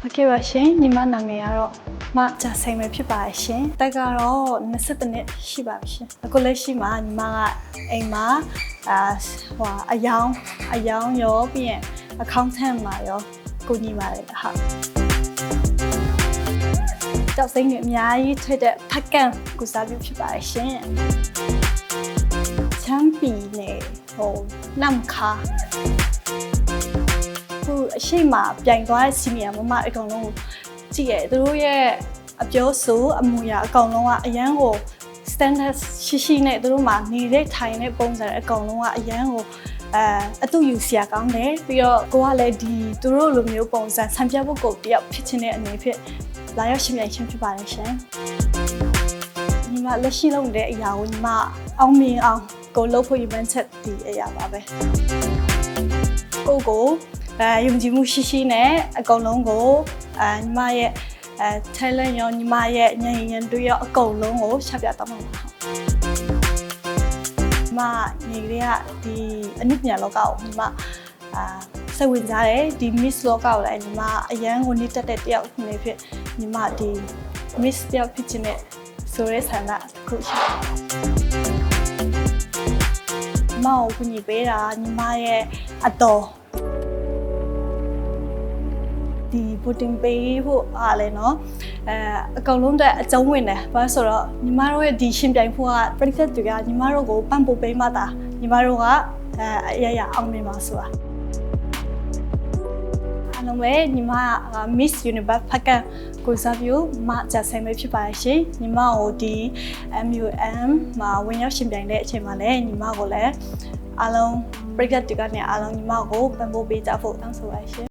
ဟုတ်ကဲ့ပါရှင်ညီမနာမည်ကတော့မဂျာဆိုင်ပဲဖြစ်ပါတယ်ရှင်တက်ကတော့20နှစ်ရှိပါပြီရှင်အခုလက်ရှိမှာညီမကအိမ်မှာအာဟိုအယောင်အယောင်ရောပြီးရင် accountant မှာရောကိုညီပါတယ်ဟာတောက်စိမ့်တွေအများကြီးထွက်တဲ့ဖက်ကန်ကုစားပြုဖြစ်ပါတယ်ရှင်ချမ်းပီနဲ့ဟိုနမ်ခါခု အရှိမပြိုင်သွားတဲ့စီနီယာမမအကောင်လုံးကိုကြည့်ရသူတို့ရဲ့အပြောဆိုအမူအရာအကောင်လုံးကအရန်ကို standard ရှိရှိနဲ့သူတို့မှာနေတဲ့ထိုင်တဲ့ပုံစံအကောင်လုံးကအရန်ကိုအဲအတူယူစရာကောင်းတယ်ပြီးတော့ကိုကလည်းဒီသူတို့လိုမျိုးပုံစံဆံပြဖို့ကိုတယောက်ဖြစ်ချင်တဲ့အနေဖြင့်လာရောက်ရှင်ပြိုင်ခြင်းဖြစ်ပါတယ်ရှင်ညီမလက်ရှိလုပ်နေတဲ့အရာကိုညီမအောင်မြင်အောင်ကိုလုပ်ဖို့ရည်မှန်းချက်ဒီအရာပါပဲကိုကို အဲယုံကြည်မှုရှိရှိနဲ့အကုန်လုံးကိုအဲညီမရဲ့အဲ talent ရောညီမရဲ့ဉာဏ်ရည်တွေရောအကုန်လုံးကိုချပြတော့မှာပါဟုတ်ညီမညီကလေးကဒီအနုပညာလောကကိုညီမအာစိတ်ဝင်စားတယ်ဒီ miss လောကကိုလည်းညီမအရန်ကိုနေတက်တဲ့တယောက်နေဖြစ်ညီမဒီ miss တယောက်ဖြစ်ချင်တဲ့ဆိုရဲဆန္ဒတစ်ခုရှိတယ်ညီမကိုကူညီပေးတာညီမရဲ့အတော် ဒီဘူတင်ပေးဖို့အားလဲเนาะအဲအကောင်လုံးတက်အကျုံးဝင်တယ်ဘာလို့ဆိုတော့ညီမတို့ရဲ့ဒီရှင်ပြိုင်ဖို့ကပရိသတ်တွေကညီမတို့ကိုပန့်ပို့ပေးမှတာညီမတို့ကအဲအရရအောင်နေမှာဆိုတာအားလုံးပဲညီမက Miss Universe ဖက်ကကိုစားပြုမကြဆိုင်ပဲဖြစ်ပါရှင်ညီမကိုဒီ MUM မှာဝင်ရောက်ရှင်ပြိုင်တဲ့အချိန်မှာလည်းညီမကိုလည်းအားလုံးပရိသတ်တွေကနေအားလုံးညီမကိုပန့်ပို့ပေးကြဖို့တောင်းဆိုပါရှင်